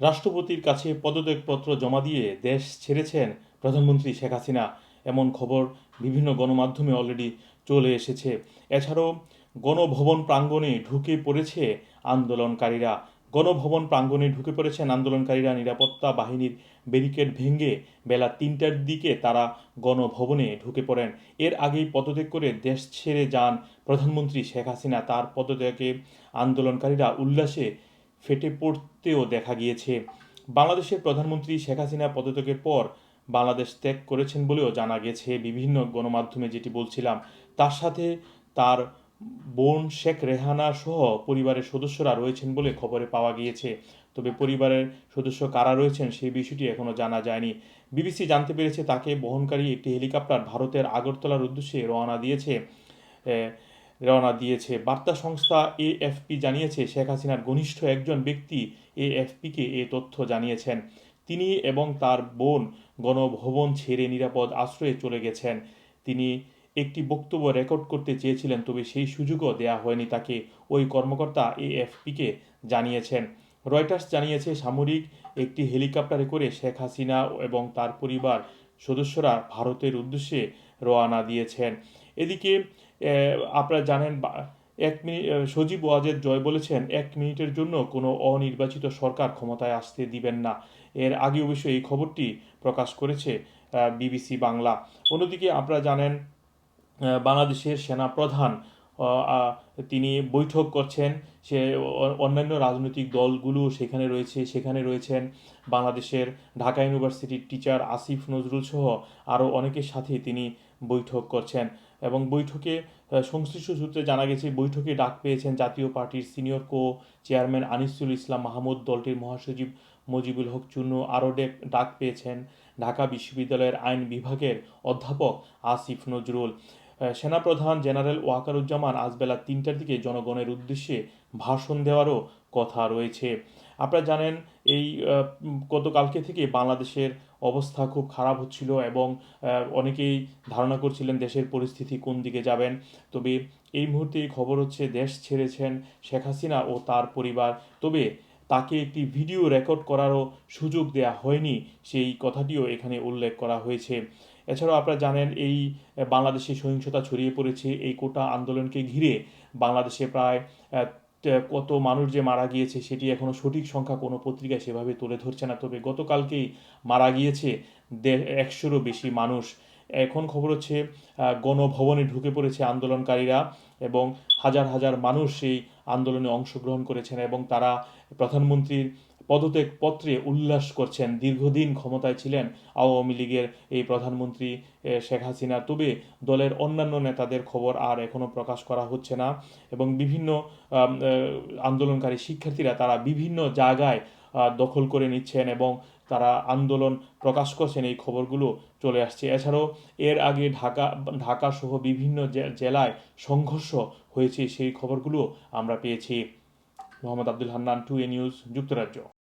রাষ্ট্রপতির কাছে পদত্যাগপত্র জমা দিয়ে দেশ ছেড়েছেন প্রধানমন্ত্রী শেখ হাসিনা। এমন খবর বিভিন্ন গণমাধ্যমে অলরেডি চলে এসেছে। এছাড়াও গণভবন প্রাঙ্গণে ঢুকে পড়েছে আন্দোলনকারীরা। গণভবন প্রাঙ্গণে ঢুকে পড়েছেন আন্দোলনকারীরা। নিরাপত্তা বাহিনীর ব্যারিকেড ভেঙে বেলা তিনটার দিকে তারা গণভবনে ঢুকে পড়েন। এর আগেই পদত্যাগ করে দেশ ছেড়ে যান প্রধানমন্ত্রী শেখ হাসিনা। তার পদত্যাগে আন্দোলনকারীরা উল্লাসে ফেটে পড়তেও দেখা গিয়েছে। বাংলাদেশের প্রধানমন্ত্রী শেখ হাসিনা পদত্যাগের পর বাংলাদেশ ত্যাগ করেছেন বলেও জানা গেছে। বিভিন্ন গণমাধ্যমে যেটি বলছিলাম, তার সাথে তার বোন শেখ রেহানা সহ পরিবারের সদস্যরা রয়েছেন বলে খবরে পাওয়া গিয়েছে। তবে পরিবারের সদস্য কারা রয়েছেন সেই বিষয়টি এখনও জানা যায়নি। বিবিসি জানতে পেরেছে, তাকে বহনকারী একটি হেলিকপ্টার ভারতের আগরতলার উদ্দেশ্যে রওনা দিয়েছে। রওনা দিয়েছে। বার্তা সংস্থা এএফপি জানিয়েছে, শেখ হাসিনার ঘনিষ্ঠ একজন ব্যক্তি এএফপিকে এ তথ্য জানিয়েছেন। তিনি এবং তার বোন গণভবন ছেড়ে নিরাপদ আশ্রয়ে চলে গেছেন। তিনি একটি বক্তব্য রেকর্ড করতে চেয়েছিলেন, তবে সেই সুযোগও দেয়া হয়নি তাকে। ওই কর্মকর্তা এএফপিকে জানিয়েছেন। রয়টার্স জানিয়েছে, সামরিক একটি হেলিকপ্টারে করে শেখ হাসিনা এবং তার পরিবার সদস্যরা ভারতের উদ্দেশ্যে রওনা দিয়েছেন। এদিকে আপনারা জানেন এক মিনিট সজীব ওয়াজেদ জয় বলেছেন, এক মিনিটের জন্য কোনো অনির্বাচিত সরকার ক্ষমতায় আসতে দিবেন না। এর আগে অবশ্য এই খবরটি প্রকাশ করেছে বিবিসি বাংলা। অন্যদিকে আপনারা জানেন বাংলাদেশের সেনা প্রধান তিনি বৈঠক করছেন, সে অন্যান্য রাজনৈতিক দলগুলো সেখানে রয়েছে, সেখানে রয়েছেন বাংলাদেশের ঢাকা ইউনিভার্সিটির টিচার আসিফ নজরুল সহ আরও অনেকের সাথে তিনি বৈঠক করছেন এবং বৈঠকে সংশ্লিষ্ট সূত্রে জানা গেছে, বৈঠকে ডাক পেয়েছেন জাতীয় পার্টির senior co chairman Anisul Islam Mahmud, দলটির মহাসচিব মজিবুল হক চুন্নু, আরও ডেক- পেয়েছেন ঢাকা বিশ্ববিদ্যালয়ের আইন বিভাগের অধ্যাপক আসিফ নজরুল। সেনাপ্রধান জেনারেল ওয়াকারুজ্জামান আজ বেলা তিনটার দিকে জনগণের উদ্দেশ্যে ভাষণ দেওয়ারও কথা রয়েছে। আপনারা জানেন, এই গতকালকে থেকে বাংলাদেশের অবস্থা খুব খারাপ হচ্ছিল এবং অনেকেই ধারণা করছিলেন দেশের পরিস্থিতি কোন দিকে যাবেন। তবে এই মুহূর্তে খবর হচ্ছে দেশ ছেড়েছেন শেখ হাসিনা ও তার পরিবার। তবে তাকে একটি ভিডিও রেকর্ড করারও সুযোগ দেয়া হয়নি, সেই কথাটিও এখানে উল্লেখ করা হয়েছে। এছাড়াও আপনারা জানেন, এই, বাংলাদেশে সহিংসতা ছড়িয়ে পড়েছে, এই কোটা আন্দোলনকে ঘিরে বাংলাদেশে প্রায় কত মানুষ যে মারা গিয়েছে সেটি এখনও সঠিক সংখ্যা কোনো পত্রিকায় সেভাবে তুলে ধরছে না। তবে গতকালকেই মারা গিয়েছে একশোরও বেশি মানুষ। এখন খবর হচ্ছে গণভবনে ঢুকে পড়েছে আন্দোলনকারীরা এবং হাজার হাজার মানুষ এই আন্দোলনে অংশগ্রহণ করেছেন এবং তারা প্রধানমন্ত্রীর পদত্যাগ পত্রে উল্লাস করছেন। দীর্ঘদিন ক্ষমতায় ছিলেন আওয়ামী লীগের এই প্রধানমন্ত্রী শেখ হাসিনা। তবে দলের অন্যান্য নেতাদের খবর আর এখনও প্রকাশ করা হচ্ছে না এবং বিভিন্ন আন্দোলনকারী শিক্ষার্থীরা তারা বিভিন্ন জায়গায় দখল করে নিচ্ছেন এবং তারা আন্দোলন প্রকাশ করছেন, এই খবরগুলো চলে আসছে। এছাড়াও এর আগে ঢাকা, ঢাকাসহ বিভিন্ন জেলায় সংঘর্ষ হয়েছে, সেই খবরগুলো আমরা পেয়েছি। Mohammad Abdul Hannan, two A news, যুক্তরাজ্য।